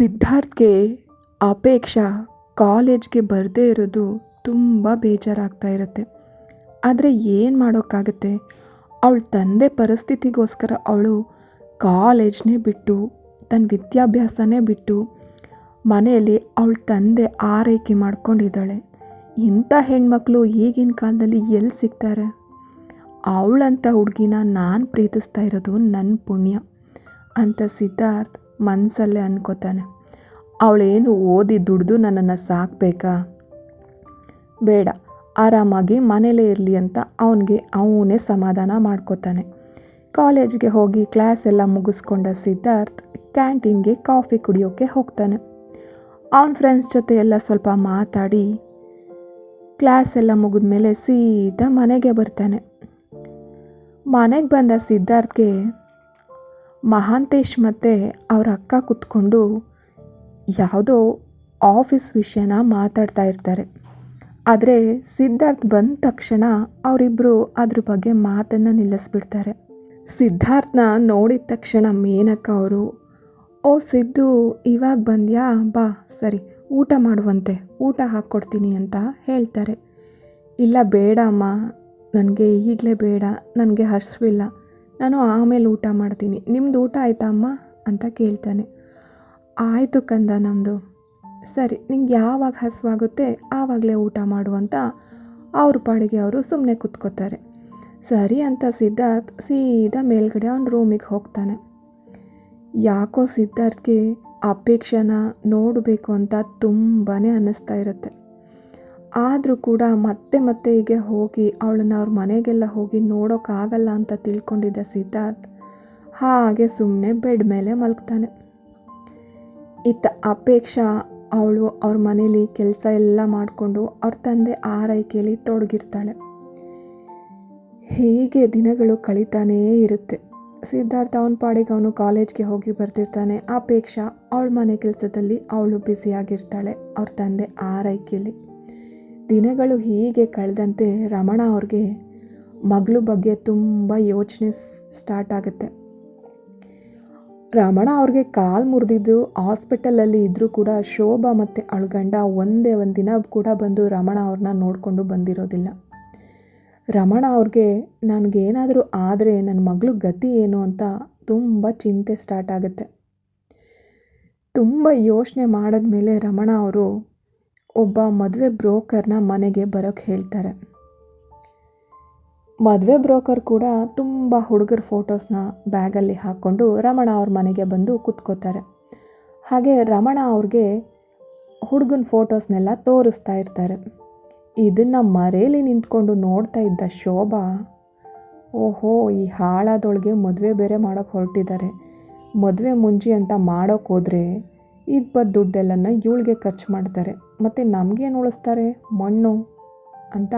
ಸಿದ್ಧಾರ್ಥ್ಗೆ ಅಪೇಕ್ಷಾ ಕಾಲೇಜ್ಗೆ ಬರದೇ ಇರೋದು ತುಂಬ ಬೇಜಾರಾಗ್ತಾ ಇರುತ್ತೆ. ಆದರೆ ಏನು ಮಾಡೋಕ್ಕಾಗತ್ತೆ? ಅವಳ ತಂದೆ ಪರಿಸ್ಥಿತಿಗೋಸ್ಕರ ಅವಳು ಕಾಲೇಜ್ನೇ ಬಿಟ್ಟು ತನ್ನ ವಿದ್ಯಾಭ್ಯಾಸನೇ ಬಿಟ್ಟು, ಮನೆಯಲ್ಲಿ ಅವಳ ತಂದೆ ಆರೈಕೆ ಮಾಡ್ಕೊಂಡಿದ್ದಾಳೆ. ಇಂಥ ಹೆಣ್ಮಕ್ಳು ಈಗಿನ ಕಾಲದಲ್ಲಿ ಎಲ್ಲಿ ಸಿಗ್ತಾರೆ? ಅವಳಂಥ ಹುಡುಗಿನ ನಾನು ಪ್ರೀತಿಸ್ತಾ ಇರೋದು ನನ್ನ ಪುಣ್ಯ. ಅಂತ ಸಿದ್ಧಾರ್ಥ್ ಮನಸ್ಸಲ್ಲೇ ಅನ್ಕೋತಾನೆ. ಅವಳೇನು ಓದಿ ದುಡ್ದು ನನ್ನನ್ನು ಸಾಕಬೇಕಾ? ಬೇಡ, ಆರಾಮಾಗಿ ಮನೇಲೇ ಇರಲಿ ಅಂತ ಅವನಿಗೆ ಅವನೇ ಸಮಾಧಾನ ಮಾಡ್ಕೋತಾನೆ. ಕಾಲೇಜ್ಗೆ ಹೋಗಿ ಕ್ಲಾಸ್ ಎಲ್ಲ ಮುಗಿಸ್ಕೊಂಡ ಸಿದ್ಧಾರ್ಥ್ ಕ್ಯಾಂಟೀನ್ಗೆ ಕಾಫಿ ಕುಡಿಯೋಕ್ಕೆ ಹೋಗ್ತಾನೆ. ಅವನ ಫ್ರೆಂಡ್ಸ್ ಜೊತೆ ಎಲ್ಲ ಸ್ವಲ್ಪ ಮಾತಾಡಿ ಕ್ಲಾಸ್ ಎಲ್ಲ ಮುಗಿದ ಮೇಲೆ ಸೀದಾ ಮನೆಗೆ ಬರ್ತಾನೆ. ಮನೆಗೆ ಬಂದ ಸಿದ್ಧಾರ್ಥ್ಗೆ ಮಹಾಂತೇಶ್ ಮತ್ತು ಅವ್ರ ಅಕ್ಕ ಕೂತ್ಕೊಂಡು ಯಾವುದೋ ಆಫೀಸ್ ವಿಷಯನ ಮಾತಾಡ್ತಾ ಇರ್ತಾರೆ. ಆದರೆ ಸಿದ್ಧಾರ್ಥ್ ಬಂದ ತಕ್ಷಣ ಅವರಿಬ್ಬರು ಅದ್ರ ಬಗ್ಗೆ ಮಾತನ್ನು ನಿಲ್ಲಿಸ್ಬಿಡ್ತಾರೆ. ಸಿದ್ಧಾರ್ಥನ ನೋಡಿದ ತಕ್ಷಣ ಮೇನಕ್ಕ ಅವರು, ಓ ಸಿದ್ದು, ಇವಾಗ ಬಂದ್ಯಾ? ಬಾ, ಸರಿ, ಊಟ ಮಾಡುವಂತೆ, ಊಟ ಹಾಕ್ಕೊಡ್ತೀನಿ ಅಂತ ಹೇಳ್ತಾರೆ. ಇಲ್ಲ, ಬೇಡ ಅಮ್ಮ, ನನಗೆ ಈಗಲೇ ಬೇಡ, ನನಗೆ ಹಸಿವಿಲ್ಲ ನಾನು ಆಮೇಲೆ ಊಟ ಮಾಡ್ತೀನಿ. ನಿಮ್ಮದು ಊಟ ಆಯ್ತಾ ಅಮ್ಮ? ಅಂತ ಕೇಳ್ತಾನೆ. ಆಯಿತು ಕಂದ ನಮ್ಮದು ಸರಿ, ನಿಂಗೆ ಯಾವಾಗ ಹಸುವಾಗುತ್ತೆ ಆವಾಗಲೇ ಊಟ ಮಾಡು ಅಂತ ಅವ್ರ ಪಾಡಿಗೆ ಅವರು ಸುಮ್ಮನೆ ಕೂತ್ಕೋತಾರೆ. ಸರಿ ಅಂತ ಸಿದ್ಧಾರ್ಥ್ ಸೀದಾ ಮೇಲ್ಗಡೆ ಅವನ ರೂಮಿಗೆ ಹೋಗ್ತಾನೆ. ಯಾಕೋ ಸಿದ್ಧಾರ್ಥ್ಗೆ ಅಪೇಕ್ಷೆನ ನೋಡಬೇಕು ಅಂತ ತುಂಬಾ ಅನ್ನಿಸ್ತಾ ಇರುತ್ತೆ. ಆದರೂ ಕೂಡ ಮತ್ತೆ ಮತ್ತೆ ಹೀಗೆ ಹೋಗಿ ಅವಳನ್ನು ಅವ್ರ ಮನೆಗೆಲ್ಲ ಹೋಗಿ ನೋಡೋಕ್ಕಾಗಲ್ಲ ಅಂತ ತಿಳ್ಕೊಂಡಿದ್ದ ಸಿದ್ಧಾರ್ಥ್ ಹಾಗೆ ಸುಮ್ಮನೆ ಬೆಡ್ ಮೇಲೆ ಮಲಗ್ತಾನೆ. ಇತ್ತ ಅಪೇಕ್ಷಾ ಅವಳು ಅವ್ರ ಮನೇಲಿ ಕೆಲಸ ಎಲ್ಲ ಮಾಡಿಕೊಂಡು ಅವ್ರ ತಂದೆ ಆರೈಕೆಯಲ್ಲಿ ತೊಡಗಿರ್ತಾಳೆ. ಹೀಗೆ ದಿನಗಳು ಕಳೀತಾನೇ ಇರುತ್ತೆ. ಸಿದ್ಧಾರ್ಥ ಅವನ ಪಾಡಿಗೆ ಅವನು ಕಾಲೇಜ್ಗೆ ಹೋಗಿ ಬರ್ತಿರ್ತಾನೆ. ಅಪೇಕ್ಷಾ ಅವಳ ಮನೆ ಕೆಲಸದಲ್ಲಿ ಅವಳು ಬ್ಯುಸಿಯಾಗಿರ್ತಾಳೆ. ಅವ್ರ ತಂದೆ ಆರೈಕೆಯಲ್ಲಿ. ದಿನಗಳು ಹೀಗೆ ಕಳೆದಂತೆ ರಮಣ ಅವ್ರಿಗೆ ಮಗಳ ಬಗ್ಗೆ ತುಂಬ ಯೋಚನೆ ಸ್ಟಾರ್ಟ್ ಆಗುತ್ತೆ. ರಮಣ ಅವ್ರಿಗೆ ಕಾಲು ಮುರಿದಿದ್ದು ಹಾಸ್ಪಿಟಲಲ್ಲಿ ಇದ್ದರೂ ಕೂಡ ಶೋಭಾ ಮತ್ತು ಅಳ್ಗಂಡ ಒಂದೇ ಒಂದು ದಿನ ಕೂಡ ಬಂದು ರಮಣ ಅವ್ರನ್ನ ನೋಡಿಕೊಂಡು ಬಂದಿರೋದಿಲ್ಲ. ರಮಣ ಅವ್ರಿಗೆ ನನಗೇನಾದರೂ ಆದರೆ ನನ್ನ ಮಗಳು ಗತಿ ಏನು ಅಂತ ತುಂಬ ಚಿಂತೆ ಸ್ಟಾರ್ಟ್ ಆಗುತ್ತೆ. ತುಂಬ ಯೋಚನೆ ಮಾಡಿದ್ಮೇಲೆ ರಮಣ ಅವರು ಒಬ್ಬ ಮದುವೆ ಬ್ರೋಕರ್ನ ಮನೆಗೆ ಬರೋಕ್ಕೆ ಹೇಳ್ತಾರೆ. ಮದುವೆ ಬ್ರೋಕರ್ ಕೂಡ ತುಂಬ ಹುಡುಗರ ಫೋಟೋಸ್ನ ಬ್ಯಾಗಲ್ಲಿ ಹಾಕ್ಕೊಂಡು ರಮಣ ಅವ್ರ ಮನೆಗೆ ಬಂದು ಕುತ್ಕೋತಾರೆ. ಹಾಗೆ ರಮಣ ಅವ್ರಿಗೆ ಹುಡುಗನ ಫೋಟೋಸ್ನೆಲ್ಲ ತೋರಿಸ್ತಾ ಇರ್ತಾರೆ. ಇದನ್ನು ಮರೇಲಿ ನಿಂತ್ಕೊಂಡು ನೋಡ್ತಾ ಇದ್ದ ಶೋಭಾ, ಓಹೋ, ಈ ಹಾಳಾದೊಳಗೆ ಮದುವೆ ಬೇರೆ ಮಾಡೋಕ್ಕೆ ಹೊರಟಿದ್ದಾರೆ. ಮದುವೆ ಮುಂಜಿ ಅಂತ ಮಾಡೋಕ್ಕೆ ಹೋದರೆ ಇದು ಬರೋ ದುಡ್ಡೆಲ್ಲನ ಇವಳಿಗೆ ಖರ್ಚು ಮಾಡ್ತಾರೆ. ಮತ್ತು ನಮಗೇನು ಉಳಿಸ್ತಾರೆ? ಮಣ್ಣು ಅಂತ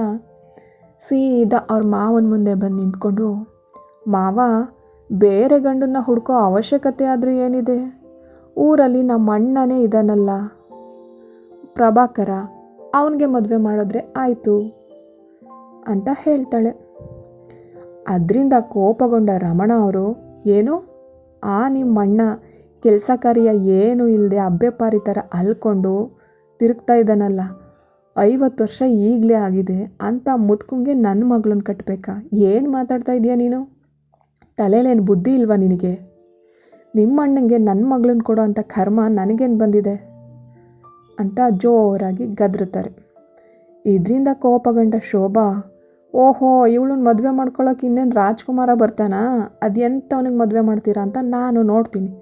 ಸೀದಾ ಅವ್ರ ಮಾವನ ಮುಂದೆ ಬಂದು ನಿಂತ್ಕೊಂಡು, ಮಾವ, ಬೇರೆ ಗಂಡನ್ನ ಹುಡ್ಕೋ ಅವಶ್ಯಕತೆ ಆದರೂ ಏನಿದೆ? ಊರಲ್ಲಿ ನಮ್ಮ ಅಣ್ಣನೇ ಇದ್ದಾನಲ್ಲ ಪ್ರಭಾಕರ, ಅವನಿಗೆ ಮದುವೆ ಮಾಡಿದ್ರೆ ಆಯಿತು ಅಂತ ಹೇಳ್ತಾಳೆ. ಅದರಿಂದ ಕೋಪಗೊಂಡ ರಮಣ ಅವರು, ಏನು? ಆ ನಿಮ್ಮ ಅಣ್ಣ ಕೆಲಸ ಕಾರ್ಯ ಏನೂ ಇಲ್ಲದೆ ಅಬ್ಬೆಪಾರಿ ಥರ ಅಲ್ಕೊಂಡು ತಿರುಗ್ತಾ ಇದ್ದಾನಲ್ಲ. ಐವತ್ತು ವರ್ಷ ಈಗಲೇ ಆಗಿದೆ. ಅಂತ ಮುದ್ಕಂಗೆ ನನ್ನ ಮಗಳನ್ನ ಕಟ್ಟಬೇಕಾ ಏನು ಮಾತಾಡ್ತಾ ಇದೆಯಾ ನೀನು? ತಲೆಯಲ್ಲೇನು ಬುದ್ಧಿ ಇಲ್ವಾ ನಿನಗೆ? ನಿಮ್ಮ ಅಣ್ಣಂಗೆ ನನ್ನ ಮಗಳನ್ನ ಕೊಡೋ ಅಂಥ ಕರ್ಮ ನನಗೇನು ಬಂದಿದೆ? ಅಂತ ಜೋರಾಗಿ ಗದ್ರುತ್ತಾರೆ. ಇದರಿಂದ ಕೋಪಗೊಂಡ ಶೋಭಾ, ಓಹೋ ಇವಳನ್ನ ಮದುವೆ ಮಾಡ್ಕೊಳ್ಳೋಕೆ ಇನ್ನೇನು ರಾಜ್ಕುಮಾರ ಬರ್ತಾನಾ? ಅದೆಂಥವನಿಗೆ ಮದುವೆ ಮಾಡ್ತೀರಾ ಅಂತ ನಾನು ನೋಡ್ತೀನಿ.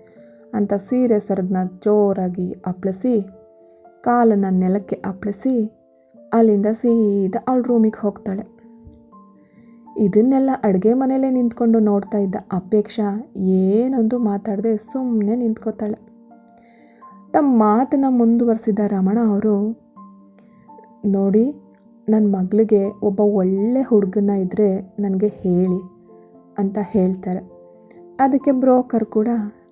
ಅಂತ ಸೀರೆ ಸರಗನ್ನ ಜೋರಾಗಿ ಅಪ್ಪಳಿಸಿ ಕಾಲನ್ನು ನೆಲಕ್ಕೆ ಅಪ್ಪಳಿಸಿ ಅಲ್ಲಿಂದ ಸೀದಾ ಅವಳ ರೂಮಿಗೆ ಹೋಗ್ತಾಳೆ. ಇದನ್ನೆಲ್ಲ ಅಡುಗೆ ಮನೆಯಲ್ಲೇ ನಿಂತ್ಕೊಂಡು ನೋಡ್ತಾ ಇದ್ದ ಅಪೇಕ್ಷಾ ಏನೊಂದು ಮಾತಾಡದೆ ಸುಮ್ಮನೆ ನಿಂತ್ಕೋತಾಳೆ. ತಮ್ಮ ಮಾತನ್ನು ಮುಂದುವರೆಸಿದ ರಮಣ ಅವರು, ನೋಡಿ ನನ್ನ ಮಗಳಿಗೆ ಒಬ್ಬ ಒಳ್ಳೆ ಹುಡುಗನ ಇದ್ದರೆ ನನಗೆ ಹೇಳಿ ಅಂತ ಹೇಳ್ತಾರೆ. ಅದಕ್ಕೆ ಬ್ರೋಕರ್ ಕೂಡ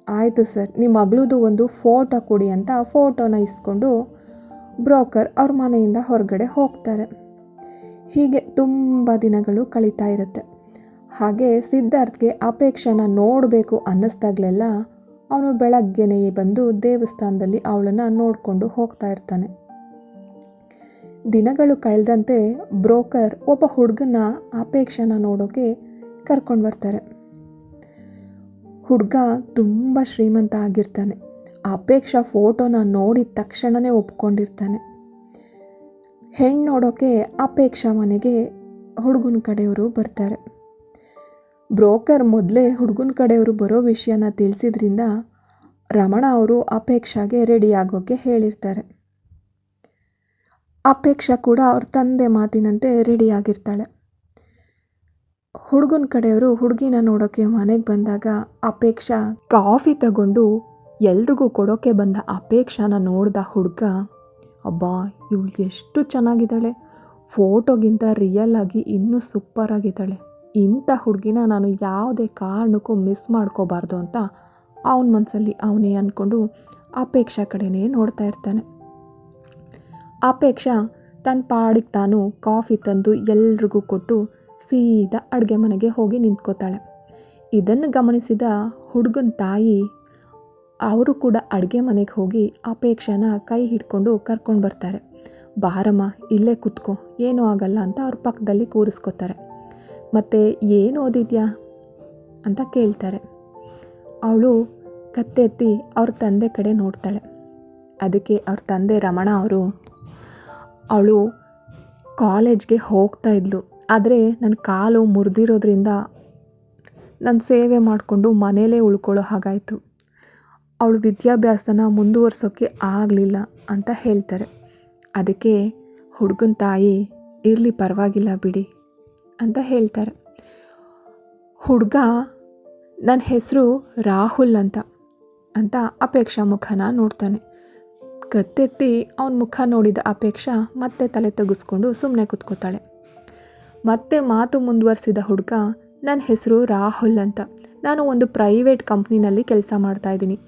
ಆಯಿತು ಸರ್, ನಿಮ್ಮ ಮಗಳದು ಒಂದು ಫೋಟೋ ಕೊಡಿ ಅಂತ ಫೋಟೋನ ಇಸ್ಕೊಂಡು ಬ್ರೋಕರ್ ಅವ್ರ ಮನೆಯಿಂದ ಹೊರಗಡೆ ಹೋಗ್ತಾರೆ. ಹೀಗೆ ತುಂಬ ದಿನಗಳು ಕಳೀತಾ ಇರುತ್ತೆ. ಹಾಗೆ ಸಿದ್ಧಾರ್ಥ್ಗೆ ಅಪೇಕ್ಷೆನ ನೋಡಬೇಕು ಅನ್ನಿಸ್ದಾಗಲೆಲ್ಲ ಅವನು ಬೆಳಗ್ಗೆನೇ ಬಂದು ದೇವಸ್ಥಾನದಲ್ಲಿ ಅವಳನ್ನು ನೋಡಿಕೊಂಡು ಹೋಗ್ತಾ ಇರ್ತಾನೆ. ದಿನಗಳು ಕಳೆದಂತೆ ಬ್ರೋಕರ್ ಒಬ್ಬ ಹುಡುಗನ ಅಪೇಕ್ಷೆನ ನೋಡೋಕೆ ಕರ್ಕೊಂಡು ಬರ್ತಾರೆ. ಹುಡುಗ ತುಂಬ ಶ್ರೀಮಂತ ಆಗಿರ್ತಾನೆ. ಅಪೇಕ್ಷಾ ಫೋಟೋನ ನೋಡಿದ ತಕ್ಷಣವೇ ಒಪ್ಕೊಂಡಿರ್ತಾನೆ. ಹೆಣ್ಣು ನೋಡೋಕೆ ಅಪೇಕ್ಷಾ ಮನೆಗೆ ಹುಡುಗನ ಕಡೆಯವರು ಬರ್ತಾರೆ. ಬ್ರೋಕರ್ ಮೊದಲೇ ಹುಡುಗನ ಕಡೆಯವರು ಬರೋ ವಿಷಯನ ತಿಳಿಸಿದ್ರಿಂದ ರಮಣ ಅವರು ಅಪೇಕ್ಷಾಗೆ ರೆಡಿ ಆಗೋಕ್ಕೆ ಹೇಳಿರ್ತಾರೆ. ಅಪೇಕ್ಷಾ ಕೂಡ ಅವ್ರ ತಂದೆ ಮಾತಿನಂತೆ ರೆಡಿಯಾಗಿರ್ತಾಳೆ ಹುಡುಗನ ಕಡೆಯವರು ಹುಡುಗಿನ ನೋಡೋಕ್ಕೆ ಮನೆಗೆ ಬಂದಾಗ ಅಪೇಕ್ಷಾ ಕಾಫಿ ತಗೊಂಡು ಎಲ್ರಿಗೂ ಕೊಡೋಕ್ಕೆ ಬಂದ ಅಪೇಕ್ಷಾನ ನೋಡಿದ ಹುಡುಗ, ಅಬ್ಬಾ, ಇವಳು ಎಷ್ಟು ಚೆನ್ನಾಗಿದ್ದಾಳೆ. ಫೋಟೋಗಿಂತ ರಿಯಲ್ ಆಗಿ ಇನ್ನೂ ಸೂಪರ್ ಆಗಿದ್ದಾಳೆ. ಇಂಥ ಹುಡುಗಿನ ನಾನು ಯಾವುದೇ ಕಾರಣಕ್ಕೂ ಮಿಸ್ ಮಾಡ್ಕೋಬಾರ್ದು ಅಂತ ಅವನ ಮನಸ್ಸಲ್ಲಿ ಅವನೇ ಅಂದ್ಕೊಂಡು ಅಪೇಕ್ಷಾ ಕಡೆನೇ ನೋಡ್ತಾ ಇರ್ತಾನೆ. ಅಪೇಕ್ಷಾ ತನ್ನ ಪಾಡಿಗೆ ತಾನು ಕಾಫಿ ತಂದು ಎಲ್ರಿಗೂ ಕೊಟ್ಟು ಸೀದಾ ಅಡುಗೆ ಮನೆಗೆ ಹೋಗಿ ನಿಂತ್ಕೋತಾಳೆ. ಇದನ್ನು ಗಮನಿಸಿದ ಹುಡುಗನ ತಾಯಿ ಅವರು ಕೂಡ ಅಡುಗೆ ಮನೆಗೆ ಹೋಗಿ ಅಪೇಕ್ಷಾನ ಕೈ ಹಿಡ್ಕೊಂಡು ಕರ್ಕೊಂಡು ಬರ್ತಾರೆ. ಬಾರಮ್ಮ, ಇಲ್ಲೇ ಕುತ್ಕೋ, ಏನೂ ಆಗಲ್ಲ ಅಂತ ಅವ್ರ ಪಕ್ಕದಲ್ಲಿ ಕೂರಿಸ್ಕೋತಾರೆ. ಮತ್ತು ಏನು ಓದಿದ್ಯಾ? ಅಂತ ಕೇಳ್ತಾರೆ. ಅವಳು ಕತ್ತೆತ್ತಿ ಅವ್ರ ತಂದೆ ಕಡೆ ನೋಡ್ತಾಳೆ. ಅದಕ್ಕೆ ಅವ್ರ ತಂದೆ ರಮಣ ಅವರು ಅವಳು ಕಾಲೇಜ್ಗೆ ಹೋಗ್ತಾ ಇದ್ಲು. ಆದರೆ ನನ್ನ ಕಾಲು ಮುರಿದಿರೋದ್ರಿಂದ ನಾನು ಸೇವೆ ಮಾಡಿಕೊಂಡು ಮನೇಲೇ ಉಳ್ಕೊಳ್ಳೋ ಹಾಗಾಯಿತು. ಅವಳು ವಿದ್ಯಾಭ್ಯಾಸನ ಮುಂದುವರ್ಸೋಕ್ಕೆ ಆಗಲಿಲ್ಲ ಅಂತ ಹೇಳ್ತಾರೆ. ಅದಕ್ಕೆ ಹುಡುಗನ ತಾಯಿ, ಇರಲಿ ಪರವಾಗಿಲ್ಲ ಬಿಡಿ ಅಂತ ಹೇಳ್ತಾರೆ. ಹುಡುಗ ನನ್ನ ಹೆಸರು ರಾಹುಲ್ ಅಂತ ಅಂತ ಅಪೇಕ್ಷಾ ಮುಖನ ನೋಡ್ತಾನೆ. ಕತ್ತೆತ್ತಿ ಅವನ ಮುಖ ನೋಡಿದ ಅಪೇಕ್ಷಾ ಮತ್ತೆ ತಲೆ ತೆಗೆಸ್ಕೊಂಡು ಸುಮ್ಮನೆ ಕೂತ್ಕೋತಾಳೆ. ಮತ್ತೆ ಮಾತು ಮುಂದುವರಿಸಿದ ಹುಡುಗ ನನ್ನ ಹೆಸರು ರಾಹುಲ್ ಅಂತ. ನಾನು ಒಂದು ಪ್ರೈವೇಟ್ ಕಂಪ್ನಿನಲ್ಲಿ ಕೆಲಸ ಮಾಡ್ತಾ ಇದ್ದೀನಿ.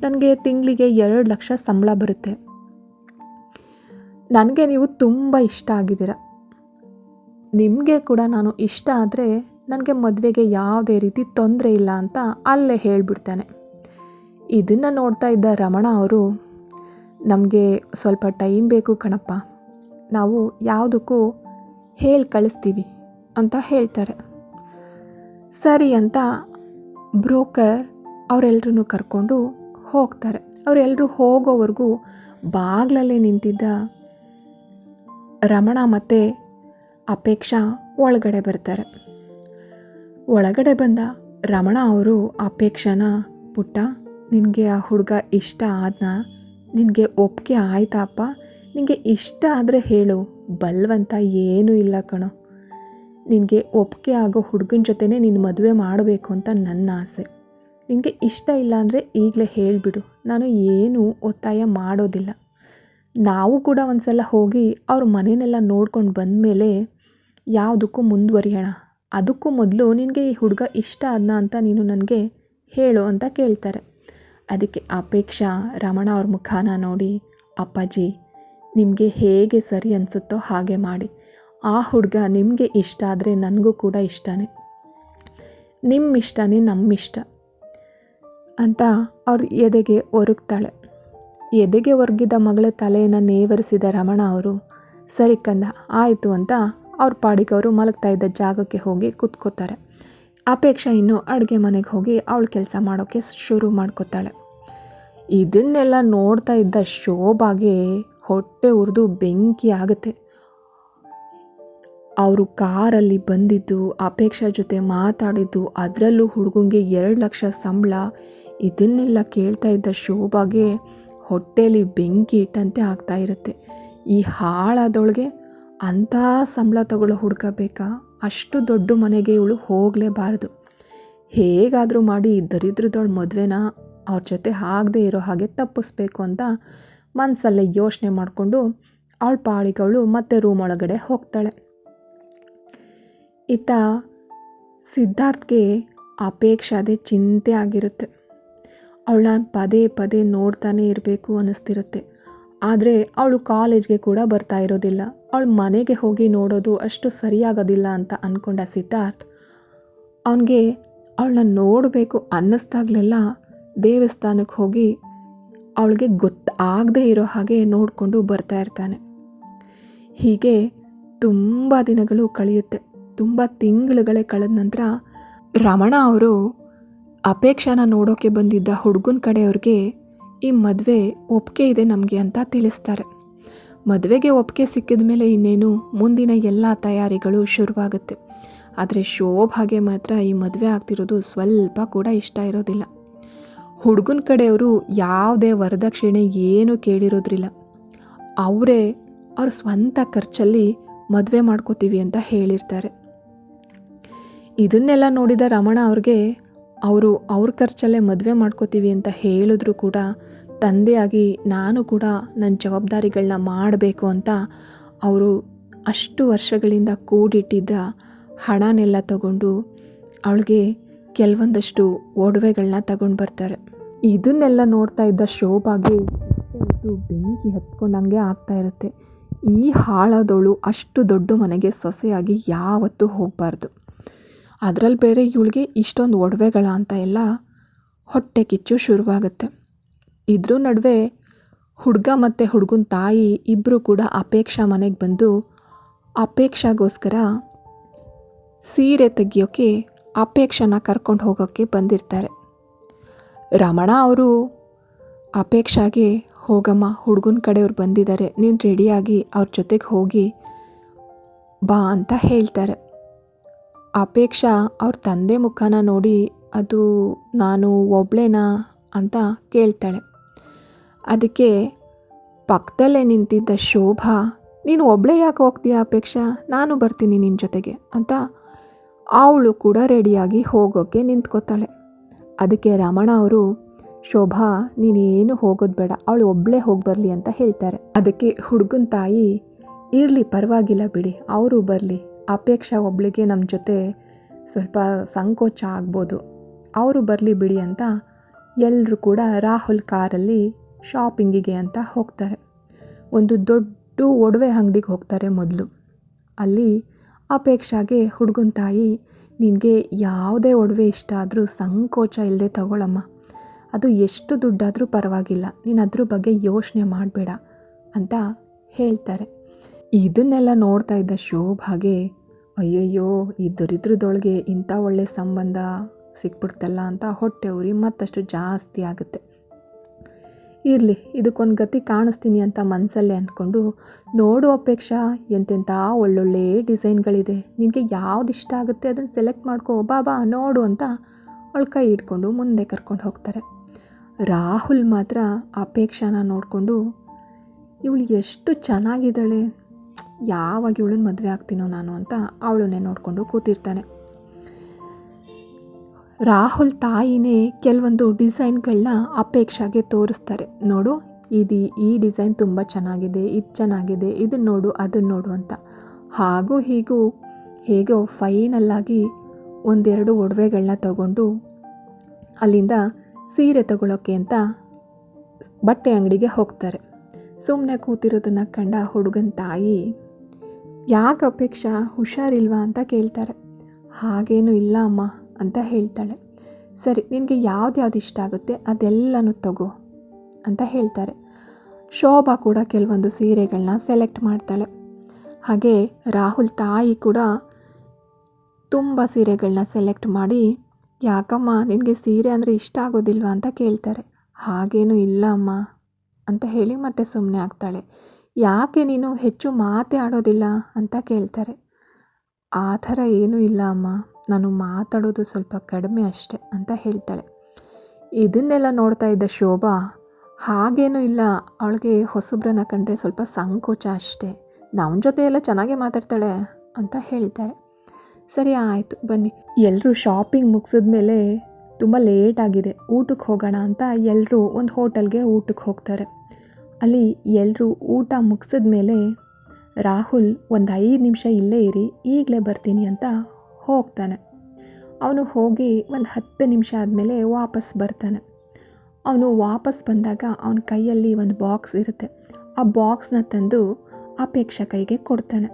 ನನಗೆ ತಿಂಗಳಿಗೆ ಎರಡು ಲಕ್ಷ ಸಂಬಳ ಬರುತ್ತೆ. ನನಗೆ ನೀವು ತುಂಬ ಇಷ್ಟ ಆಗಿದ್ದೀರ. ನಿಮಗೆ ಕೂಡ ನಾನು ಇಷ್ಟ ಆದರೆ ನನಗೆ ಮದುವೆಗೆ ಯಾವುದೇ ರೀತಿ ತೊಂದರೆ ಇಲ್ಲ ಅಂತ ಅಲ್ಲೇ ಹೇಳಿಬಿಡ್ತಾನೆ. ಇದನ್ನು ನೋಡ್ತಾ ಇದ್ದ ರಮಣ ಅವರು, ನಮಗೆ ಸ್ವಲ್ಪ ಟೈಮ್ ಬೇಕು ಕಣಪ್ಪ. ನಾವು ಯಾವುದಕ್ಕೂ ಹೇಳಿ ಕಳಿಸ್ತೀವಿ ಅಂತ ಹೇಳ್ತಾರೆ. ಸರಿ ಅಂತ ಬ್ರೋಕರ್ ಅವರೆಲ್ಲರೂ ಕರ್ಕೊಂಡು ಹೋಗ್ತಾರೆ. ಅವರೆಲ್ಲರೂ ಹೋಗೋವರೆಗೂ ಬಾಗ್ಲಲ್ಲೇ ನಿಂತಿದ್ದ ರಮಣ ಮತ್ತು ಅಪೇಕ್ಷಾ ಒಳಗಡೆ ಬರ್ತಾರೆ. ಒಳಗಡೆ ಬಂದ ರಮಣ ಅವರು ಅಪೇಕ್ಷಾನ, ಪುಟ್ಟ, ನಿನಗೆ ಆ ಹುಡುಗ ಇಷ್ಟ ಆದ್ನ? ನಿನಗೆ ಒಪ್ಪಿಗೆ ಆಯ್ತಾಪ್ಪ ನಿನಗೆ ಇಷ್ಟ ಆದರೆ ಹೇಳು, ಬಲ್ವಂತ ಏನೂ ಇಲ್ಲ ಕಣೋ. ನಿನಗೆ ಒಪ್ಪಿಗೆ ಆಗೋ ಹುಡುಗನ ಜೊತೆನೇ ನೀನು ಮದುವೆ ಮಾಡಬೇಕು ಅಂತ ನನ್ನ ಆಸೆ. ನಿನಗೆ ಇಷ್ಟ ಇಲ್ಲ ಅಂದರೆ ಈಗಲೇ ಹೇಳಿಬಿಡು, ನಾನು ಏನೂ ಒತ್ತಾಯ ಮಾಡೋದಿಲ್ಲ. ನಾವು ಕೂಡ ಒಂದು ಸಲ ಹೋಗಿ ಅವ್ರ ಮನೆಯನ್ನೆಲ್ಲ ನೋಡ್ಕೊಂಡು ಬಂದಮೇಲೆ ಯಾವುದಕ್ಕೂ ಮುಂದುವರಿಯೋಣ. ಅದಕ್ಕೂ ಮೊದಲು ನಿನಗೆ ಈ ಹುಡುಗ ಇಷ್ಟ ಅದನ್ನ ಅಂತ ನೀನು ನನಗೆ ಹೇಳು ಅಂತ ಕೇಳ್ತಾರೆ. ಅದಕ್ಕೆ ಅಪೇಕ್ಷಾ, ರಮಣ ಅವ್ರ ಮುಖಾನ ನೋಡಿ, ಅಪ್ಪಾಜಿ ನಿಮಗೆ ಹೇಗೆ ಸರಿ ಅನಿಸುತ್ತೋ ಹಾಗೆ ಮಾಡಿ. ಆ ಹುಡುಗ ನಿಮಗೆ ಇಷ್ಟ ಆದರೆ ನನಗೂ ಕೂಡ ಇಷ್ಟನೇ. ನಿಮ್ಮ ಇಷ್ಟನೇ ನಮ್ಮ ಇಷ್ಟ ಅಂತ ಅವ್ರ ಎದೆಗೆ ಒರಗ್ತಾಳೆ. ಎದೆಗೆ ಒರಗಿದ ಮಗಳ ತಲೆಯನ್ನು ನೇವರಿಸಿದ ರಮಣ ಅವರು, ಸರಿ ಕಂದ, ಆಯಿತು ಅಂತ ಅವ್ರ ಪಾಡಿಗೆ ಅವರು ಮಲಗ್ತಾ ಇದ್ದ ಜಾಗಕ್ಕೆ ಹೋಗಿ ಕೂತ್ಕೋತಾರೆ. ಅಪೇಕ್ಷಾ ಇನ್ನು ಅಡುಗೆ ಮನೆಗೆ ಹೋಗಿ ಅವಳು ಕೆಲಸ ಮಾಡೋಕ್ಕೆ ಶುರು ಮಾಡ್ಕೋತಾಳೆ. ಇದನ್ನೆಲ್ಲ ನೋಡ್ತಾ ಇದ್ದ ಶೋಭಾಗೆ ಹೊಟ್ಟೆ ಉರಿದು ಬೆಂಕಿ ಆಗುತ್ತೆ. ಅವರು ಕಾರಲ್ಲಿ ಬಂದಿದ್ದು, ಅಪೇಕ್ಷಾ ಜೊತೆ ಮಾತಾಡಿದ್ದು, ಅದರಲ್ಲೂ ಹುಡುಗಂಗೆ ಎರಡು ಲಕ್ಷ ಸಂಬಳ. ಇದನ್ನೆಲ್ಲ ಕೇಳ್ತಾ ಇದ್ದ ಶೋಭಾಗೆ ಹೊಟ್ಟೆಯಲ್ಲಿ ಬೆಂಕಿ ಇಟ್ಟಂತೆ ಆಗ್ತಾ ಇರುತ್ತೆ. ಈ ಹಾಳಾದೊಳಗೆ ಅಂಥ ಸಂಬಳ ತಗೊಳ್ಳೋ ಹುಡುಗ ಬೇಕಾ? ಅಷ್ಟು ದೊಡ್ಡ ಮನೆಗೆ ಇವಳು ಹೋಗಲೇಬಾರದು. ಹೇಗಾದರೂ ಮಾಡಿ ದರಿದ್ರದೊಳ ಮದುವೆನ ಅವ್ರ ಜೊತೆ ಆಗದೆ ಇರೋ ಹಾಗೆ ತಪ್ಪಿಸ್ಬೇಕು ಅಂತ ಮನಸ್ಸಲ್ಲೇ ಯೋಚನೆ ಮಾಡಿಕೊಂಡು ಅವಳ ಪಾಳಿಗವಳು ಮತ್ತೆ ರೂಮ್ ಒಳಗಡೆ ಹೋಗ್ತಾಳೆ. ಇತ್ತ ಸಿದ್ಧಾರ್ಥ್ಗೆ ಅಪೇಕ್ಷಾದೆ ಚಿಂತೆ ಆಗಿರುತ್ತೆ. ಅವಳನ್ನ ಪದೇ ಪದೇ ನೋಡ್ತಾನೆ ಇರಬೇಕು ಅನ್ನಿಸ್ತಿರುತ್ತೆ. ಆದರೆ ಅವಳು ಕಾಲೇಜ್ಗೆ ಕೂಡ ಬರ್ತಾ ಇರೋದಿಲ್ಲ. ಅವಳು ಮನೆಗೆ ಹೋಗಿ ನೋಡೋದು ಅಷ್ಟು ಸರಿಯಾಗೋದಿಲ್ಲ ಅಂತ ಅಂದ್ಕೊಂಡ ಸಿದ್ಧಾರ್ಥ್, ಅವನಿಗೆ ಅವಳನ್ನ ನೋಡಬೇಕು ಅನ್ನಿಸ್ದಾಗಲೆಲ್ಲ ದೇವಸ್ಥಾನಕ್ಕೆ ಹೋಗಿ ಅವಳಿಗೆ ಗೊತ್ತಾಗದೇ ಇರೋ ಹಾಗೆ ನೋಡಿಕೊಂಡು ಬರ್ತಾ ಇರ್ತಾನೆ. ಹೀಗೆ ತುಂಬ ದಿನಗಳು ಕಳೆಯುತ್ತೆ. ತುಂಬ ತಿಂಗಳುಗಳೇ ಕಳೆದ ನಂತರ ರಮಣ ಅವರು ಅಪೇಕ್ಷಾನ ನೋಡೋಕ್ಕೆ ಬಂದಿದ್ದ ಹುಡುಗನ ಕಡೆಯವ್ರಿಗೆ ಈ ಮದುವೆ ಒಪ್ಪಿಗೆ ಇದೆ ನಮಗೆ ಅಂತ ತಿಳಿಸ್ತಾರೆ. ಮದುವೆಗೆ ಒಪ್ಪಿಗೆ ಸಿಕ್ಕಿದ ಮೇಲೆ ಇನ್ನೇನು ಮುಂದಿನ ಎಲ್ಲ ತಯಾರಿಗಳು ಶುರುವಾಗುತ್ತೆ. ಆದರೆ ಶೋಭಾಗೆ ಮಾತ್ರ ಈ ಮದುವೆ ಆಗ್ತಿರೋದು ಸ್ವಲ್ಪ ಕೂಡ ಇಷ್ಟ ಇರೋದಿಲ್ಲ. ಹುಡುಗನ ಕಡೆಯವರು ಯಾವುದೇ ವರದಕ್ಷಿಣೆ ಏನೂ ಕೇಳಿರೋದ್ರಿಲ್ಲ. ಅವರೇ ಅವ್ರ ಸ್ವಂತ ಖರ್ಚಲ್ಲಿ ಮದುವೆ ಮಾಡ್ಕೋತೀವಿ ಅಂತ ಹೇಳಿರ್ತಾರೆ. ಇದನ್ನೆಲ್ಲ ನೋಡಿದ ರಮಣ ಅವ್ರಿಗೆ ಅವರು ಅವ್ರ ಖರ್ಚಲ್ಲೇ ಮದುವೆ ಮಾಡ್ಕೋತೀವಿ ಅಂತ ಹೇಳಿದ್ರು ಕೂಡ ತಂದೆಯಾಗಿ ನಾನು ಕೂಡ ನನ್ನ ಜವಾಬ್ದಾರಿಗಳನ್ನ ಮಾಡಬೇಕು ಅಂತ ಅವರು ಅಷ್ಟು ವರ್ಷಗಳಿಂದ ಕೂಡಿಟ್ಟಿದ್ದ ಹಣನೆಲ್ಲ ತಗೊಂಡು ಅವಳಿಗೆ ಕೆಲವೊಂದಷ್ಟು ಒಡವೆಗಳನ್ನ ತಗೊಂಡು ಬರ್ತಾರೆ. ಇದನ್ನೆಲ್ಲ ನೋಡ್ತಾ ಇದ್ದ ಶೋಭಾಗೆ ಇದು ಬೆಂಕಿ ಹತ್ಕೊಂಡಂಗೆ ಆಗ್ತಾ ಇರುತ್ತೆ. ಈ ಹಾಳಾದವಳು ಅಷ್ಟು ದೊಡ್ಡ ಮನೆಗೆ ಸೊಸೆಯಾಗಿ ಯಾವತ್ತೂ ಹೋಗಬಾರ್ದು. ಅದರಲ್ಲಿ ಬೇರೆ ಇವಳಿಗೆ ಇಷ್ಟೊಂದು ಒಡವೆಗಳ ಅಂತ ಎಲ್ಲ ಹೊಟ್ಟೆ ಕಿಚ್ಚು ಶುರುವಾಗುತ್ತೆ. ಇದ್ರ ನಡುವೆ ಹುಡುಗ ಮತ್ತು ಹುಡುಗನ ತಾಯಿ ಇಬ್ಬರು ಕೂಡ ಅಪೇಕ್ಷಾ ಮನೆಗೆ ಬಂದು ಅಪೇಕ್ಷಾಗೋಸ್ಕರ ಸೀರೆ ತೆಗಿಯೋಕ್ಕೆ ಅಪೇಕ್ಷನ ಕರ್ಕೊಂಡು ಹೋಗೋಕ್ಕೆ ಬಂದಿರ್ತಾರೆ. ರಮಣ ಅವರು ಅಪೇಕ್ಷಾಗೆ ಹೋಗಮ್ಮ, ಹುಡುಗನ ಕಡೆಯವ್ರು ಬಂದಿದ್ದಾರೆ ನೀನು ರೆಡಿಯಾಗಿ ಅವ್ರ ಜೊತೆಗೆ ಹೋಗಿ ಬಾ ಅಂತ ಹೇಳ್ತಾರೆ. ಅಪೇಕ್ಷಾ ಅವ್ರ ತಂದೆ ಮುಖನ ನೋಡಿ, ಅದು ನಾನು ಒಬ್ಳೇನಾ? ಅಂತ ಕೇಳ್ತಾಳೆ. ಅದಕ್ಕೆ ಪಕ್ಕದಲ್ಲೇ ನಿಂತಿದ್ದ ಶೋಭಾ, ನೀನು ಒಬ್ಳೇ ಯಾಕೆ ಹೋಗ್ತೀಯ ಅಪೇಕ್ಷಾ? ನಾನು ಬರ್ತೀನಿ ನಿನ್ನ ಜೊತೆಗೆ, ಅಂತ ಅವಳು ಕೂಡ ರೆಡಿಯಾಗಿ ಹೋಗೋಕ್ಕೆ ನಿಂತ್ಕೋತಾಳೆ. ಅದಕ್ಕೆ ರಮಣ ಅವರು, ಶೋಭಾ, ನೀನೇನು ಹೋಗೋದು ಬೇಡ, ಅವಳು ಒಬ್ಬಳೇ ಹೋಗಿ ಬರಲಿ ಅಂತ ಹೇಳ್ತಾರೆ. ಅದಕ್ಕೆ ಹುಡುಗನ ತಾಯಿ, ಇರಲಿ, ಪರವಾಗಿಲ್ಲ ಬಿಡಿ, ಅವರು ಬರಲಿ. ಅಪೇಕ್ಷಾ ಒಬ್ಳಿಗೆ ನಮ್ಮ ಜೊತೆ ಸ್ವಲ್ಪ ಸಂಕೋಚ ಆಗ್ಬೋದು. ಅವರು ಬರಲಿ ಬಿಡಿ ಅಂತ ಎಲ್ಲರೂ ಕೂಡ ರಾಹುಲ್ ಕಾರಲ್ಲಿ ಶಾಪಿಂಗಿಗೆ ಅಂತ ಹೋಗ್ತಾರೆ. ಒಂದು ದೊಡ್ಡ ಒಡವೆ ಅಂಗಡಿಗೆ ಹೋಗ್ತಾರೆ ಮೊದಲು. ಅಲ್ಲಿ ಅಪೇಕ್ಷಾಗೆ ಹುಡುಗನ ತಾಯಿ ನಿನಗೆ ಯಾವುದೇ ಒಡವೆ ಇಷ್ಟ ಆದರೂ ಸಂಕೋಚ ಇಲ್ಲದೆ ತಗೊಳಮ್ಮ. ಅದು ಎಷ್ಟು ದುಡ್ಡಾದರೂ ಪರವಾಗಿಲ್ಲ. ನೀನು ಅದ್ರ ಬಗ್ಗೆ ಯೋಚನೆ ಮಾಡಬೇಡ ಅಂತ ಹೇಳ್ತಾರೆ. ಇದನ್ನೆಲ್ಲ ನೋಡ್ತಾ ಇದ್ದ ಶೋಭಾಗೆ, ಅಯ್ಯಯ್ಯೋ, ಈ ದರಿದ್ರದೊಳಗೆ ಇಂಥ ಒಳ್ಳೆ ಸಂಬಂಧ ಸಿಕ್ಬಿಡ್ತಲ್ಲ ಅಂತ ಹೊಟ್ಟೆ ಉರಿ ಮತ್ತಷ್ಟು ಜಾಸ್ತಿ ಆಗುತ್ತೆ. ಇರಲಿ, ಇದಕ್ಕೊಂದು ಗತಿ ಕಾಣಿಸ್ತೀನಿ ಅಂತ ಮನಸ್ಸಲ್ಲೇ ಅಂದ್ಕೊಂಡು ನೋಡೋ ಅಪೇಕ್ಷಾ ಎಂತೆಂಥ ಒಳ್ಳೊಳ್ಳೆ ಡಿಸೈನ್ಗಳಿದೆ. ನಿನಗೆ ಯಾವ್ದು ಇಷ್ಟ ಆಗುತ್ತೆ ಅದನ್ನು ಸೆಲೆಕ್ಟ್ ಮಾಡ್ಕೋ, ಬಾ ಬಾ, ನೋಡು ಅಂತ ಅವಳ ಕೈ ಹಿಡ್ಕೊಂಡು ಮುಂದೆ ಕರ್ಕೊಂಡು ಹೋಗ್ತಾರೆ. ರಾಹುಲ್ ಮಾತ್ರ ಅಪೇಕ್ಷಾನ ನೋಡಿಕೊಂಡು, ಇವಳು ಎಷ್ಟು ಚೆನ್ನಾಗಿದ್ದಾಳೆ, ಯಾವಾಗ ಇವಳನ್ನ ಮದುವೆ ಆಗ್ತೀನೋ ನಾನು ಅಂತ ಅವಳನ್ನೇ ನೋಡಿಕೊಂಡು ಕೂತಿರ್ತಾನೆ. ರಾಹುಲ್ ತಾಯಿನೇ ಕೆಲವೊಂದು ಡಿಸೈನ್ಗಳನ್ನ ಅಪೇಕ್ಷಾಗೆ ತೋರಿಸ್ತಾರೆ. ನೋಡು, ಇದು ಈ ಡಿಸೈನ್ ತುಂಬ ಚೆನ್ನಾಗಿದೆ, ಇದು ಚೆನ್ನಾಗಿದೆ ಇದನ್ನ ನೋಡು ಅದನ್ನ ನೋಡು ಅಂತ. ಹಾಗೂ ಹೀಗೂ, ಹೇಗೋ ಫೈನಲ್ಲಾಗಿ ಒಂದೆರಡು ಒಡವೆಗಳನ್ನ ತಗೊಂಡು ಅಲ್ಲಿಂದ ಸೀರೆ ತಗೊಳ್ಳೋಕ್ಕೆ ಅಂತ ಬಟ್ಟೆ ಅಂಗಡಿಗೆ ಹೋಗ್ತಾರೆ. ಸುಮ್ಮನೆ ಕೂತಿರೋದನ್ನು ಕಂಡ ಹುಡುಗನ ತಾಯಿ, ಯಾಕೆ ಅಪೇಕ್ಷಾ ಹುಷಾರಿಲ್ವಾ ಅಂತ ಕೇಳ್ತಾರೆ. ಹಾಗೇನೂ ಇಲ್ಲ ಅಮ್ಮ ಅಂತ ಹೇಳ್ತಾಳೆ. ಸರಿ, ನಿನಗೆ ಯಾವ್ದು ಯಾವ್ದು ಇಷ್ಟ ಆಗುತ್ತೆ ಅದೆಲ್ಲನೂ ತಗೋ ಅಂತ ಹೇಳ್ತಾರೆ. ಶೋಭಾ ಕೂಡ ಕೆಲವೊಂದು ಸೀರೆಗಳನ್ನ ಸೆಲೆಕ್ಟ್ ಮಾಡ್ತಾಳೆ. ಹಾಗೆ ರಾಹುಲ್ ತಾಯಿ ಕೂಡ ತುಂಬ ಸೀರೆಗಳನ್ನ ಸೆಲೆಕ್ಟ್ ಮಾಡಿ, ಯಾಕಮ್ಮ ನಿನಗೆ ಸೀರೆ ಅಂದರೆ ಇಷ್ಟ ಆಗೋದಿಲ್ವಾ ಅಂತ ಕೇಳ್ತಾರೆ. ಹಾಗೇನೂ ಇಲ್ಲ ಅಮ್ಮ ಅಂತ ಹೇಳಿ ಮತ್ತೆ ಸುಮ್ಮನೆ ಆಗ್ತಾಳೆ. ಯಾಕೆ ನೀನು ಹೆಚ್ಚು ಮಾತೇ ಆಡೋದಿಲ್ಲ ಅಂತ ಕೇಳ್ತಾರೆ. ಆ ಥರ ಏನೂ ಇಲ್ಲ ಅಮ್ಮ. ನಾನು ಮಾತಾಡೋದು ಸ್ವಲ್ಪ ಕಡಿಮೆ ಅಷ್ಟೆ ಅಂತ ಹೇಳ್ತಾಳೆ. ಇದನ್ನೆಲ್ಲ ನೋಡ್ತಾ ಇದ್ದ ಶೋಭಾ, ಹಾಗೇನೂ ಇಲ್ಲ, ಅವಳಿಗೆ ಹೊಸಬ್ರನ್ನ ಕಂಡ್ರೆ ಸ್ವಲ್ಪ ಸಂಕೋಚ ಅಷ್ಟೇ. ನಮ್ಮ ಜೊತೆ ಎಲ್ಲ ಚೆನ್ನಾಗೇ ಮಾತಾಡ್ತಾಳೆ ಅಂತ ಹೇಳ್ತಾರೆ ಸರಿ ಆಯಿತು, ಬನ್ನಿ. ಎಲ್ಲರೂ ಶಾಪಿಂಗ್ ಮುಗಿಸಿದ್ಮೇಲೆ ತುಂಬ ಲೇಟ್ ಆಗಿದೆ. ಊಟಕ್ಕೆ ಹೋಗೋಣ ಅಂತ ಎಲ್ಲರೂ ಒಂದು ಹೋಟೆಲ್ಗೆ ಊಟಕ್ಕೆ ಹೋಗ್ತಾರೆ. ಅಲ್ಲಿ ಎಲ್ಲರೂ ಊಟ ಮುಗಿಸಿದ ಮೇಲೆ ರಾಹುಲ್, ಒಂದು ಐದು ನಿಮಿಷ ಇಲ್ಲೇ ಇರಿ, ಈಗಲೇ ಬರ್ತೀನಿ ಅಂತ ಹೋಗ್ತಾನೆ. ಅವನು ಹೋಗಿ ಒಂದು ಹತ್ತು ನಿಮಿಷ ಆದಮೇಲೆ ವಾಪಸ್ ಬರ್ತಾನೆ. ಅವನು ವಾಪಸ್ ಬಂದಾಗ ಅವನ ಕೈಯಲ್ಲಿ ಒಂದು ಬಾಕ್ಸ್ ಇರುತ್ತೆ. ಆ ಬಾಕ್ಸ್ನ ತಂದು ಅಪೇಕ್ಷಾ ಕೈಗೆ ಕೊಡ್ತಾನೆ.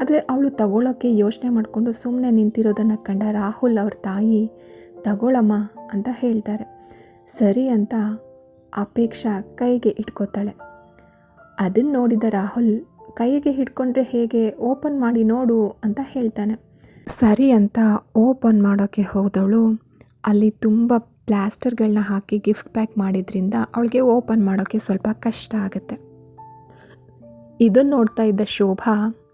ಆದರೆ ಅವಳು ತಗೊಳ್ಳೋಕ್ಕೆ ಯೋಚನೆ ಮಾಡಿಕೊಂಡು ಸುಮ್ಮನೆ ನಿಂತಿರೋದನ್ನು ಕಂಡ ರಾಹುಲ್ ಅವ್ರ ತಾಯಿ ತಗೊಳ್ಳಮ್ಮ ಅಂತ ಹೇಳ್ತಾರೆ. ಸರಿ ಅಂತ ಅಪೇಕ್ಷಾ ಕೈಗೆ ಇಟ್ಕೋತಾಳೆ. ಅದನ್ನು ನೋಡಿದ ರಾಹುಲ್, ಕೈಗೆ ಹಿಡ್ಕೊಂಡ್ರೆ ಹೇಗೆ? ಓಪನ್ ಮಾಡಿ ನೋಡು ಅಂತ ಹೇಳ್ತಾನೆ. ಸರಿ ಅಂತ ಓಪನ್ ಮಾಡೋಕ್ಕೆ ಹೋದವಳು, ಅಲ್ಲಿ ತುಂಬ ಪ್ಲ್ಯಾಸ್ಟರ್ಗಳನ್ನ ಹಾಕಿ ಗಿಫ್ಟ್ ಪ್ಯಾಕ್ ಮಾಡಿದ್ರಿಂದ ಅವಳಿಗೆ ಓಪನ್ ಮಾಡೋಕ್ಕೆ ಸ್ವಲ್ಪ ಕಷ್ಟ ಆಗುತ್ತೆ. ಇದನ್ನು ನೋಡ್ತಾ ಇದ್ದ ಶೋಭಾ,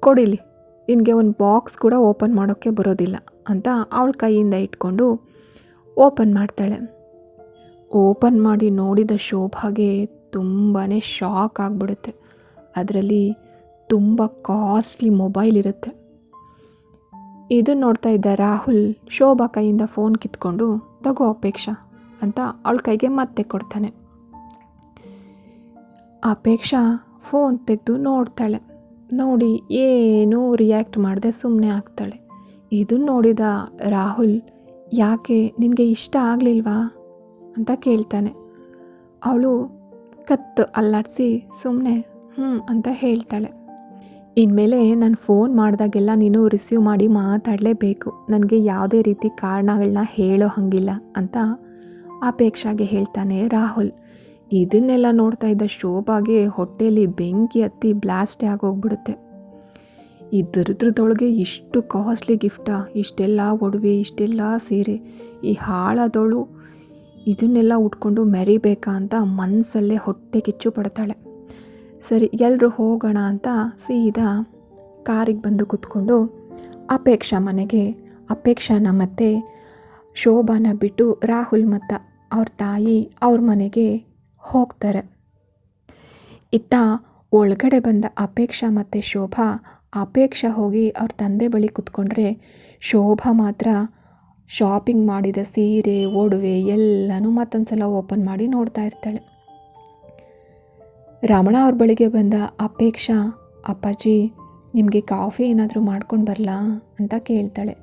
ಕೊಡಿಲಿ, ನಿನಗೆ ಒಂದು ಬಾಕ್ಸ್ ಕೂಡ ಓಪನ್ ಮಾಡೋಕ್ಕೆ ಬರೋದಿಲ್ಲ ಅಂತ ಅವಳ ಕೈಯಿಂದ ಇಟ್ಕೊಂಡು ಓಪನ್ ಮಾಡ್ತಾಳೆ. ಓಪನ್ ಮಾಡಿ ನೋಡಿದ ಶೋಭಾಗೆ ತುಂಬಾ ಶಾಕ್ ಆಗಿಬಿಡುತ್ತೆ. ಅದರಲ್ಲಿ ತುಂಬ ಕಾಸ್ಟ್ಲಿ ಮೊಬೈಲ್ ಇರುತ್ತೆ. ಇದನ್ನು ನೋಡ್ತಾ ಇದ್ದ ರಾಹುಲ್ ಶೋಭಾ ಕೈಯಿಂದ ಫೋನ್ ಕಿತ್ಕೊಂಡು, ತಗೋ ಅಪೇಕ್ಷಾ ಅಂತ ಅವಳ ಕೈಗೆ ಮತ್ತೆ ಕೊಡ್ತಾನೆ. ಅಪೇಕ್ಷಾ ಫೋನ್ ತೆಗೆದು ನೋಡ್ತಾಳೆ. ನೋಡಿ ಏನೂ ರಿಯಾಕ್ಟ್ ಮಾಡದೆ ಸುಮ್ಮನೆ ಆಗ್ತಾಳೆ. ಇದನ್ನು ನೋಡಿದ ರಾಹುಲ್, ಯಾಕೆ ನಿನಗೆ ಇಷ್ಟ ಆಗಲಿಲ್ವಾ? ಅಂತ ಕೇಳ್ತಾನೆ. ಅವಳು ಕತ್ತು ಅಲ್ಲಾಡಿಸಿ ಸುಮ್ಮನೆ ಹ್ಞೂ ಅಂತ ಹೇಳ್ತಾಳೆ. ಇನ್ಮೇಲೆ ನಾನು ಫೋನ್ ಮಾಡಿದಾಗೆಲ್ಲ ನೀನು ರಿಸೀವ್ ಮಾಡಿ ಮಾತಾಡಲೇಬೇಕು. ನನಗೆ ಯಾವುದೇ ರೀತಿ ಕಾರಣಗಳನ್ನ ಹೇಳೋ ಹಾಗಿಲ್ಲ ಅಂತ ಅಪೇಕ್ಷಾಗೆ ಹೇಳ್ತಾನೆ ರಾಹುಲ್. ಇದನ್ನೆಲ್ಲ ನೋಡ್ತಾ ಇದ್ದ ಶೋಭಾಗೆ ಹೊಟ್ಟೆಯಲ್ಲಿ ಬೆಂಕಿ ಹತ್ತಿ ಬ್ಲಾಸ್ಟೇ ಆಗೋಗ್ಬಿಡುತ್ತೆ. ಈ ದರಿದ್ರದೊಳಗೆ ಇಷ್ಟು ಕಾಸ್ಟ್ಲಿ ಗಿಫ್ಟಾ ಇಷ್ಟೆಲ್ಲ ಒಡವೆ, ಇಷ್ಟೆಲ್ಲ ಸೀರೆ, ಈ ಹಾಳಾದವಳು ಇದನ್ನೆಲ್ಲ ಉಟ್ಕೊಂಡು ಮೆರಿಬೇಕಾ ಅಂತ ಮನಸ್ಸಲ್ಲೇ ಹೊಟ್ಟೆ ಕಿಚ್ಚು ಪಡ್ತಾಳೆ. ಸರಿ ಎಲ್ಲರೂ ಹೋಗೋಣ ಅಂತ ಸೀದಾ ಕಾರಿಗೆ ಬಂದು ಕೂತ್ಕೊಂಡು ಅಪೇಕ್ಷಾ ಮನೆಗೆ, ಅಪೇಕ್ಷಾನ ಮತ್ತು ಶೋಭಾನ ಬಿಟ್ಟು ರಾಹುಲ್ ಮತ್ತು ಅವ್ರ ತಾಯಿ ಅವ್ರ ಮನೆಗೆ ಹೋಗ್ತಾರೆ. ಇತ್ತ ಒಳಗಡೆ ಬಂದ ಅಪೇಕ್ಷಾ ಮತ್ತು ಶೋಭಾ ಅಪೇಕ್ಷಾ ಹೋಗಿ ಅವ್ರ ತಂದೆ ಬಳಿ ಕೂತ್ಕೊಂಡ್ರೆ ಶೋಭಾ ಮಾತ್ರ ಶಾಪಿಂಗ್ ಮಾಡಿದ ಸೀರೆ, ಒಡವೆ ಎಲ್ಲನೂ ಮತ್ತೊಂದು ಸಲ ಓಪನ್ ಮಾಡಿ ನೋಡ್ತಾ ಇರ್ತಾಳೆ. ರಮಣ ಅವ್ರ ಬಳಿಗೆ ಬಂದ, ಅಪೇಕ್ಷಾ, ಅಪ್ಪಾಜಿ, ನಿಮಗೆ ಕಾಫಿ ಏನಾದರೂ ಮಾಡ್ಕೊಂಡು ಬರಲಾ? ಅಂತ ಕೇಳ್ತಾಳೆ.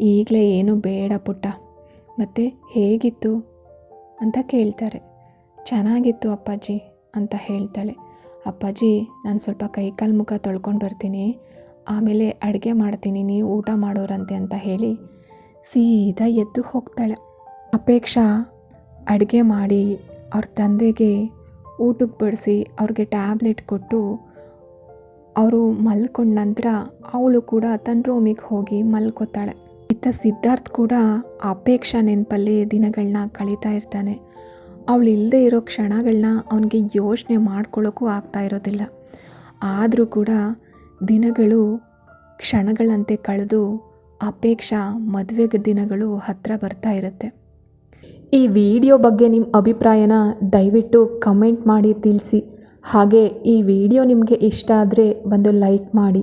ಈಗಲೇ ಏನು ಬೇಡ ಪುಟ್ಟ. ಮತ್ತು ಹೇಗಿತ್ತು? ಅಂತ ಕೇಳ್ತಾರೆ. ಚೆನ್ನಾಗಿತ್ತು ಅಪ್ಪಾಜಿ, ಅಂತ ಹೇಳ್ತಾಳೆ. ಅಪ್ಪಾಜಿ, ನಾನು ಸ್ವಲ್ಪ ಕೈಕಾಲು ಮುಖ ತೊಳ್ಕೊಂಡು ಬರ್ತೀನಿ. ಆಮೇಲೆ ಅಡುಗೆ ಮಾಡ್ತೀನಿ, ನೀವು ಊಟ ಮಾಡೋರಂತೆ ಅಂತ ಹೇಳಿ. ಸೀದಾ ಎದ್ದು ಹೋಗ್ತಾಳೆ. ಅಪೇಕ್ಷಾ, ಅಡುಗೆ ಮಾಡಿ ಅವ್ರ ತಂದೆಗೆ ಊಟಕ್ಕೆ ಬಡಿಸಿ ಅವ್ರಿಗೆ ಟ್ಯಾಬ್ಲೆಟ್ ಕೊಟ್ಟು ಅವರು ಮಲ್ಕೊಂಡ ನಂತರ ಅವಳು ಕೂಡ ತನ್ನ ರೂಮಿಗೆ ಹೋಗಿ ಮಲ್ಕೋತಾಳೆ. ಇತ್ತ ಸಿದ್ಧಾರ್ಥ್ ಕೂಡ ಅಪೇಕ್ಷಾ ನೆನಪಲ್ಲಿ ದಿನಗಳನ್ನ ಕಳೀತಾ ಇರ್ತಾನೆ. ಅವಳು ಇಲ್ಲದೆ ಇರೋ ಕ್ಷಣಗಳನ್ನ ಅವನಿಗೆ ಯೋಚನೆ ಮಾಡ್ಕೊಳ್ಳೋಕ್ಕೂ ಆಗ್ತಾ ಇರೋದಿಲ್ಲ. ಆದರೂ ಕೂಡ ದಿನಗಳು ಕ್ಷಣಗಳಂತೆ ಕಳೆದು ಅಪೇಕ್ಷಾ ಮದುವೆ ದಿನಗಳು ಹತ್ತಿರ ಬರ್ತಾ ಇರುತ್ತೆ. ಈ ವಿಡಿಯೋ ಬಗ್ಗೆ ನಿಮ್ಮ ಅಭಿಪ್ರಾಯನ ದಯವಿಟ್ಟು ಕಮೆಂಟ್ ಮಾಡಿ ತಿಳಿಸಿ. ಹಾಗೆ ಈ ವಿಡಿಯೋ ನಿಮಗೆ ಇಷ್ಟ ಆದರೆ ಒಂದು ಲೈಕ್ ಮಾಡಿ.